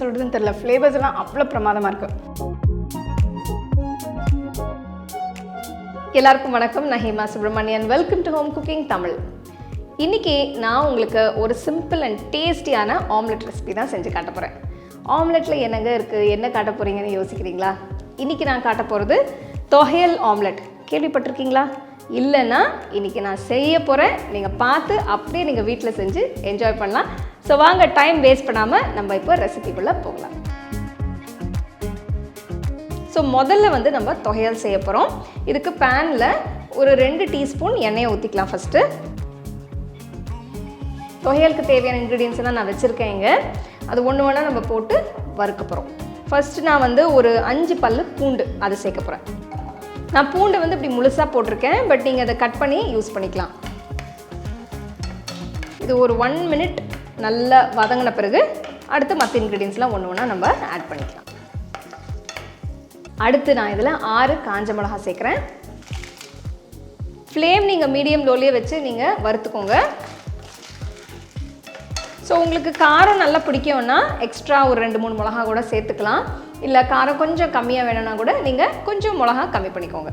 சொல்கிறதுன்னு தெரில ஃப்ளேவர்ஸ் எல்லாம் அவ்வளோ பிரமாதமாக இருக்கு. எல்லாருக்கும் வணக்கம். நான் Hema Subramanian welcome to home cooking Tamil இன்னைக்கு நான் உங்களுக்கு ஒரு சிம்பிள் அண்ட் டேஸ்டியான ஆம்லெட் ரெசிபி தான் செஞ்சு காட்ட போகிறேன் ஆம்லெட்டில் என்னங்க இருக்குது என்ன காட்ட போகிறீங்கன்னு யோசிக்கிறீங்களா? இன்னைக்கு நான் காட்ட போகிறது தொகையல் ஆம்லெட் கேள்விப்பட்டிருக்கீங்களா? இல்லைன்னா இன்னைக்கு நான் செய்ய போகிறேன் நீங்கள் பார்த்து அப்படியே நீங்கள் வீட்டில் செஞ்சு என்ஜாய் பண்ணலாம். ஸோ வாங்க டைம் வேஸ்ட் பண்ணாமல் நம்ம இப்போ ரெசிபிக்குள்ளே போகலாம். ஸோ முதல்ல வந்து நம்ம தொகையல் செய்ய போகிறோம் இதுக்கு பேனில் ஒரு ரெண்டு டீஸ்பூன் எண்ணெயை ஊற்றிக்கலாம் ஃபஸ்ட்டு தொகையலுக்கு தேவையான இன்க்ரீடியன்ஸ் எல்லாம் நான் வச்சுருக்கேன் இங்கே. அது ஒன்று ஒன்றா நம்ம போட்டு வறுக்க போகிறோம் ஃபஸ்ட்டு நான் வந்து ஒரு அஞ்சு பல் பூண்டு அது சேர்க்க போகிறேன் நான் பூண்டு வந்து இப்படி முழுசாக போட்டிருக்கேன். பட் நீங்கள் அதை கட் பண்ணி யூஸ் பண்ணிக்கலாம். இது ஒரு ஒன் மினிட் நல்லா வதங்கின பிறகு அடுத்து மற்ற இன்க்ரீடியன்ஸ்லாம் ஒன்று ஒன்றா நம்ம ஆட் பண்ணிக்கலாம். அடுத்து நான் இதில் ஆறு காஞ்ச மிளகா சேர்க்குறேன். ஃப்ளேம் நீங்கள் மீடியம் லோலியே வச்சு நீங்கள் வறுத்துக்கோங்க. ஸோ உங்களுக்கு காரம் நல்லா பிடிக்கும்னா எக்ஸ்ட்ரா ஒரு ரெண்டு மூணு மிளகா கூட சேர்த்துக்கலாம். இல்லை காரம் கொஞ்சம் கம்மியாக வேணும்னா கூட நீங்கள் கொஞ்சம் மிளகா கம்மி பண்ணிக்கோங்க.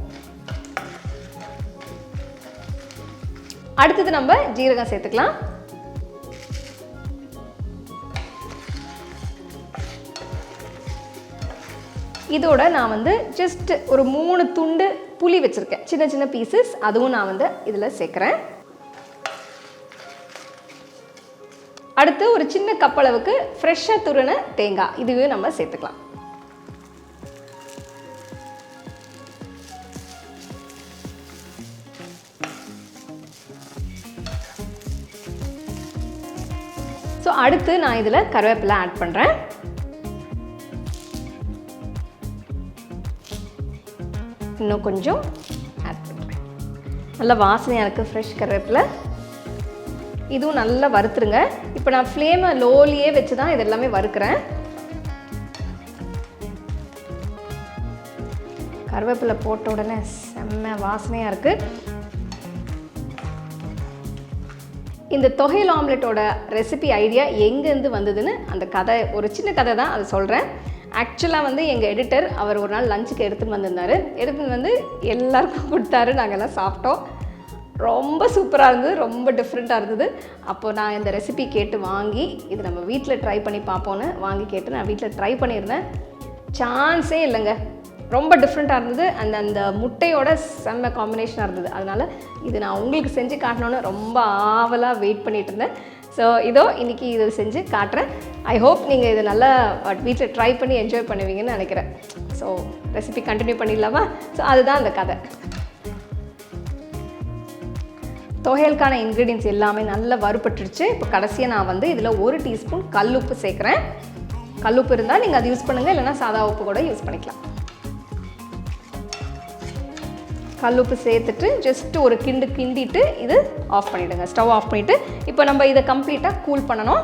அடுத்தது நம்ம ஜீரகம் சேர்த்துக்கலாம். இதோட நான் வந்து ஜஸ்ட் ஒரு மூணு துண்டு புளி வச்சுருக்கேன். சின்ன சின்ன பீசஸ் அதுவும் நான் வந்து இதில் சேர்க்குறேன். அடுத்து ஒரு சின்ன கப்பளவுக்கு ஃப்ரெஷ்ஷாக துருன தேங்காய். இதுவே நம்ம சேர்த்துக்கலாம். ஸோ அடுத்து நான் இதில் கருவேப்பிலை ஆட் பண்ணுறேன் இன்னும் கொஞ்சம் ஆட் பண்ணுறேன் நல்லா வாசனையாக இருக்குது ஃப்ரெஷ் கருவேப்பிலை. இதுவும் நல்லா வறுத்துருங்க. இப்போ நான் ஃப்ளேமை லோலியே வச்சு தான் இது எல்லாமே வறுக்கிறேன். கருவேப்பிலை போட்ட உடனே செம்ம வாசனையாக இருக்குது இந்த தொகையில் ஆம்லெட்டோட ரெசிபி ஐடியா எங்கேருந்து வந்ததுன்னு அந்த கதை ஒரு சின்ன கதை தான் அதை சொல்கிறேன் ஆக்சுவலாக வந்து எங்கள் எடிட்டர் அவர் ஒரு நாள் லஞ்சுக்கு எடுத்துகிட்டு வந்திருந்தார். எடுத்துகிட்டு வந்து எல்லாருக்கும் கொடுத்தாரு. நாங்கள் எல்லாம் சாப்பிட்டோம். ரொம்ப சூப்பராக இருந்தது. ரொம்ப டிஃப்ரெண்ட்டாக இருந்தது. அப்போது நான் இந்த ரெசிபி கேட்டு வாங்கி இது நம்ம வீட்டில் ட்ரை பண்ணி பார்ப்போன்னு வாங்கி கேட்டு நான் வீட்டில் ட்ரை பண்ணியிருந்தேன். சான்ஸே இல்லைங்க. ரொம்ப டிஃப்ரெண்ட்டாக இருந்தது. அந்த அந்த முட்டையோட செம்ம காம்பினேஷனாக இருந்தது. அதனால் இது நான் உங்களுக்கு செஞ்சு காட்டணுன்னு ரொம்ப ஆவலாக வெயிட் பண்ணிகிட்டு இருந்தேன். ஸோ இதோ இன்றைக்கி இதை செஞ்சு காட்டுறேன். ஐ ஹோப் நீங்கள் இதை நல்லா வீட்டில் ட்ரை பண்ணி என்ஜாய் பண்ணுவீங்கன்னு நினைக்கிறேன். ஸோ ரெசிபி கண்டினியூ பண்ணிடலாமா? ஸோ அதுதான் அந்த கதை. தொகையலுக்கான இன்க்ரீடியன்ஸ் எல்லாமே நல்லா வறுபட்டுருச்சு. இப்போ கடைசியாக நான் வந்து இதில் ஒரு டீஸ்பூன் கல்லுப்பு சேர்க்குறேன். கல்லுப்பு இருந்தால் நீங்கள் அதை யூஸ் பண்ணுங்கள் இல்லைனா சாதா உப்பு கூட யூஸ் பண்ணிக்கலாம். கல்லுப்பு சேர்த்துட்டு ஜஸ்ட் ஒரு கிண்டு கிண்டிட்டு இது ஆஃப் பண்ணிவிடுங்க ஸ்டவ் ஆஃப் பண்ணிவிட்டு இப்போ நம்ம இதை கம்ப்ளீட்டாக கூல் பண்ணணும்.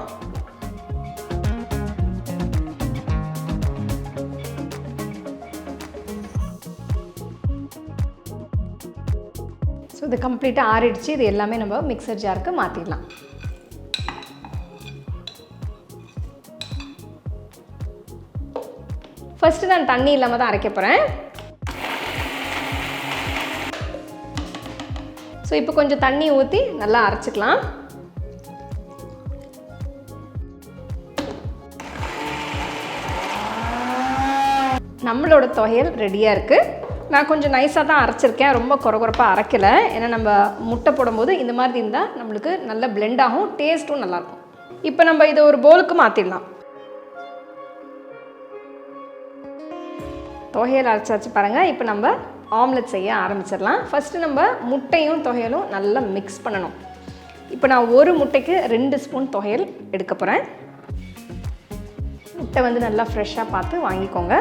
ஸோ இது கம்ப்ளீட்டாக ஆறிடுச்சு. இது எல்லாமே நம்ம மிக்சர் ஜாருக்கு மாற்றிடலாம் ஃபஸ்ட்டு நான் தண்ணி இல்லாமல் தான் அரைக்க போகிறேன் ஸோ இப்போ கொஞ்சம் தண்ணி ஊற்றி நல்லா அரைச்சிக்கலாம். நம்மளோட துவையல் ரெடியாக இருக்குது நான் கொஞ்சம் நைஸாக தான் அரைச்சிருக்கேன். ரொம்ப குறகுறப்பாக அரைக்கலை. ஏன்னா நம்ம முட்டை போடும்போது இந்த மாதிரி இருந்தால் நம்மளுக்கு நல்ல பிளெண்ட் ஆகும் டேஸ்ட்டும் நல்லாயிருக்கும். இப்போ நம்ம இதை ஒரு போலுக்கு மாற்றிடலாம் துவையல் அரைச்சாச்சு பாருங்கள் இப்போ நம்ம ஆம்லெட் செய்ய ஆரம்பிச்சிடலாம். ஃபஸ்ட்டு நம்ம முட்டையும் தொகையலும் நல்லா மிக்ஸ் பண்ணணும். இப்போ நான் ஒரு முட்டைக்கு ரெண்டு ஸ்பூன் தொகையல் எடுக்க போகிறேன் முட்டை வந்து நல்லா ஃப்ரெஷ்ஷாக பார்த்து வாங்கிக்கோங்க.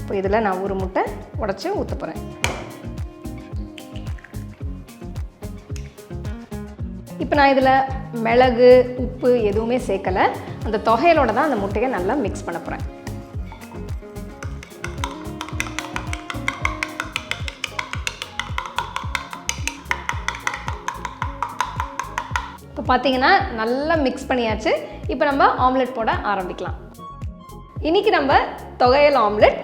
இப்போ இதில் நான் ஒரு முட்டை உடச்சி ஊற்ற போகிறேன் இப்போ நான் இதில் மிளகு உப்பு எதுவுமே சேர்க்கலை. அந்த தொகையலோட தான் அந்த முட்டையை நல்லா மிக்ஸ் பண்ண போகிறேன் பார்த்தீங்கன்னா நல்லா மிக்ஸ் பண்ணியாச்சு. இப்போ நம்ம ஆம்லெட் போட ஆரம்பிக்கலாம். இன்றைக்கி நம்ம தொகையல் ஆம்லெட்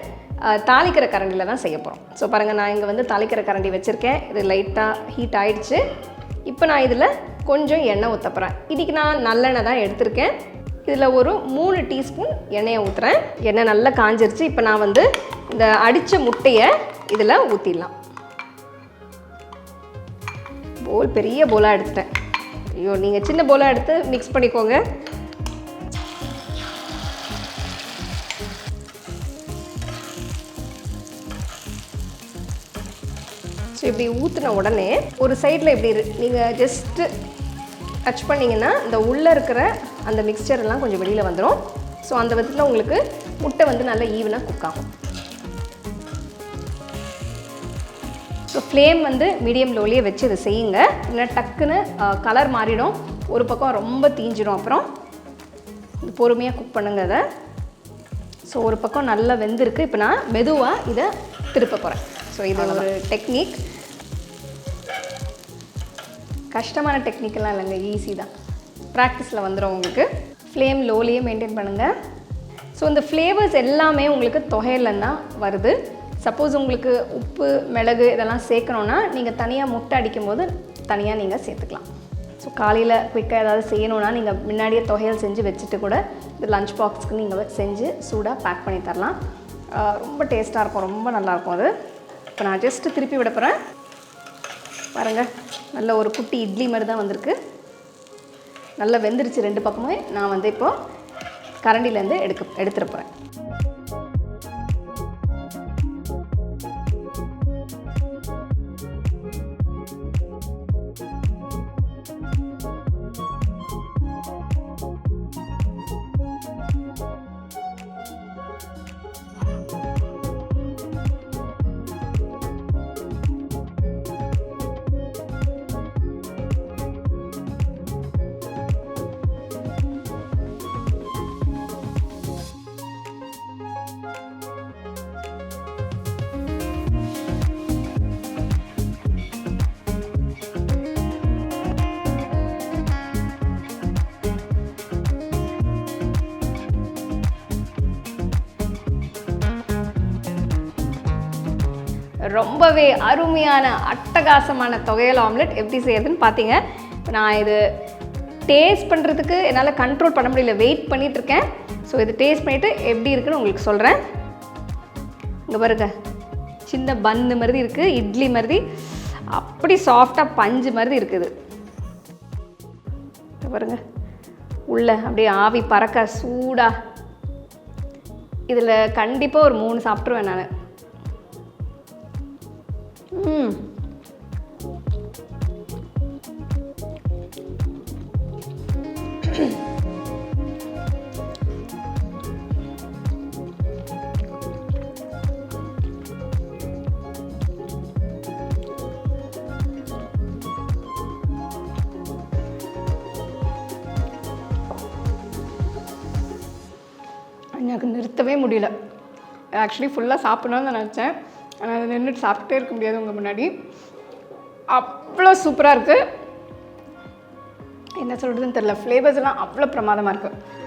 தாளிக்கிற கரண்டியில் தான் செய்ய போகிறோம் ஸோ பாருங்கள் நான் இங்கே வந்து தாளிக்கிற கரண்டி வச்சுருக்கேன். இது லைட்டாக ஹீட் ஆயிடுச்சு. இப்போ நான் இதில் கொஞ்சம் எண்ணெய் ஊற்றப்பறேன் இன்றைக்கி நான் நல்லெண்ணெய் தான் எடுத்திருக்கேன். இதில் ஒரு மூணு டீஸ்பூன் எண்ணெயை ஊற்றுறேன் எண்ணெய் நல்லா காஞ்சிருச்சு. இப்போ நான் வந்து இந்த அடித்த முட்டையை இதில் ஊற்றிடலாம் போல் பெரிய போலாக எடுத்துட்டேன். ஐயோ நீங்கள் சின்ன போலாக எடுத்து மிக்ஸ் பண்ணிக்கோங்க. ஸோ இப்படி ஊற்றின உடனே ஒரு சைடில் இப்படி நீங்கள் ஜஸ்ட்டு டச் பண்ணிங்கன்னா இந்த உள்ளே இருக்கிற அந்த மிக்சர்லாம் எல்லாம் கொஞ்சம் வெளியில் வந்துடும் ஸோ அந்த விதத்தில் உங்களுக்கு முட்டை வந்து நல்லா ஈவனாக குக் ஆகும். ஸோ ஃப்ளேம் வந்து மீடியம் லோலியே வச்சு இதை செய்யுங்க. இல்லை டக்குன்னு கலர் மாறிடும். ஒரு பக்கம் ரொம்ப தீஞ்சிடும் அப்புறம். இது பொறுமையாக குக் பண்ணுங்க அதை ஸோ ஒரு பக்கம் நல்லா வெந்திருக்கு. இப்போ நான் மெதுவாக இதை திருப்ப போகிறேன் ஸோ இது ஒரு டெக்னிக் கஷ்டமான டெக்னிக்கெல்லாம் இல்லைங்க. ஈஸி தான். ப்ராக்டிஸில் வந்துடும் உங்களுக்கு. ஃப்ளேம் லோலியே மெயின்டைன் பண்ணுங்கள் ஸோ இந்த ஃப்ளேவர்ஸ் எல்லாமே உங்களுக்கு தொகையில தான் வருது. சப்போஸ் உங்களுக்கு உப்பு மிளகு இதெல்லாம் சேர்க்கணுன்னா நீங்கள் தனியாக முட்டை அடிக்கும்போது தனியாக நீங்கள் சேர்த்துக்கலாம். ஸோ காலையில் குயிக்காக ஏதாவது செய்யணுன்னா நீங்கள் முன்னாடியே தொகையல் செஞ்சு வச்சுட்டு கூட இது லஞ்ச் பாக்ஸ்க்கு நீங்கள் செஞ்சு சூடாக பேக் பண்ணி தரலாம். ரொம்ப டேஸ்ட்டாக இருக்கும் ரொம்ப நல்லாயிருக்கும் அது. இப்போ நான் ஜஸ்ட்டு திருப்பி விட போகிறேன் பாருங்கள் நல்ல ஒரு குட்டி இட்லி மாதிரி தான் வந்திருக்கு. நல்லா வெந்துருச்சு ரெண்டு பக்கமுமே. நான் வந்து இப்போது கரண்டிலேருந்து எடுக்க எடுத்துகிட்டு போகிறேன் ரொம்பவே அருமையான அட்டகாசமான தொகையல் ஆம்லெட் எப்படி செய்யறதுன்னு பார்த்தீங்க நான் இது டேஸ்ட் பண்ணுறதுக்கு என்னால் கண்ட்ரோல் பண்ண முடியல. வெயிட் பண்ணிகிட்ருக்கேன் ஸோ இது டேஸ்ட் பண்ணிவிட்டு எப்படி இருக்குன்னு உங்களுக்கு சொல்கிறேன் இங்கே பாருங்க. சின்ன பந்து மாதிரி இருக்குது இட்லி மாதிரி. அப்படி சாஃப்டாக பஞ்சு மாதிரி இருக்குது. இங்க பாருங்க. உள்ள அப்படியே ஆவி பறக்க சூடாக இதில் கண்டிப்பாக ஒரு மூணு சாப்பிட்ருவேன் நான். எனக்கு நிறுத்தவே முடியல. ஆக்சுவலி ஃபுல்லாக சாப்பிடணும்னு நினச்சேன். ஆனால் அதை நின்றுட்டு சாப்பிட்டே இருக்க முடியாது உங்கள் முன்னாடி. அவ்வளோ சூப்பராக இருக்குது என்ன சொல்கிறதுன்னு தெரில ஃப்ளேவர்ஸ் எல்லாம் அவ்வளோ பிரமாதமாக இருக்குது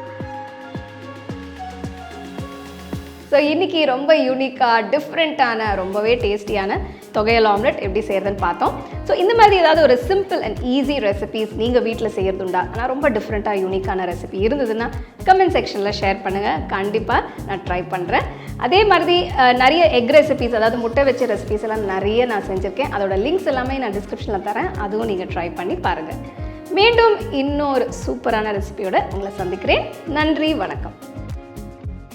ஸோ இன்றைக்கி ரொம்ப யூனிக்காக டிஃப்ரெண்ட்டான ரொம்பவே டேஸ்டியான தொகையல் ஆம்லெட் எப்படி செய்கிறதுன்னு பார்த்தோம். ஸோ இந்த மாதிரி ஏதாவது ஒரு சிம்பிள் அண்ட் ஈஸி ரெசிபீஸ் நீங்கள் வீட்டில் செய்கிறதுண்டா ஆனால் ரொம்ப டிஃப்ரெண்ட்டாக யூனிக்கான ரெசிபி இருந்ததுன்னா கமெண்ட் செக்ஷனில் ஷேர் பண்ணுங்கள் கண்டிப்பாக நான் ட்ரை பண்ணுறேன் அதே மாதிரி நிறைய எக் ரெசிபீஸ் அதாவது முட்டை வச்ச ரெசிபீஸ் எல்லாம் நிறைய நான் செஞ்சுருக்கேன். அதோட லிங்க்ஸ் எல்லாமே நான் டிஸ்கிரிப்ஷனில் தரேன். அதுவும் நீங்கள் ட்ரை பண்ணி பாருங்கள் மீண்டும் இன்னொரு சூப்பரான ரெசிபியோட உங்களை சந்திக்கிறேன். நன்றி வணக்கம்.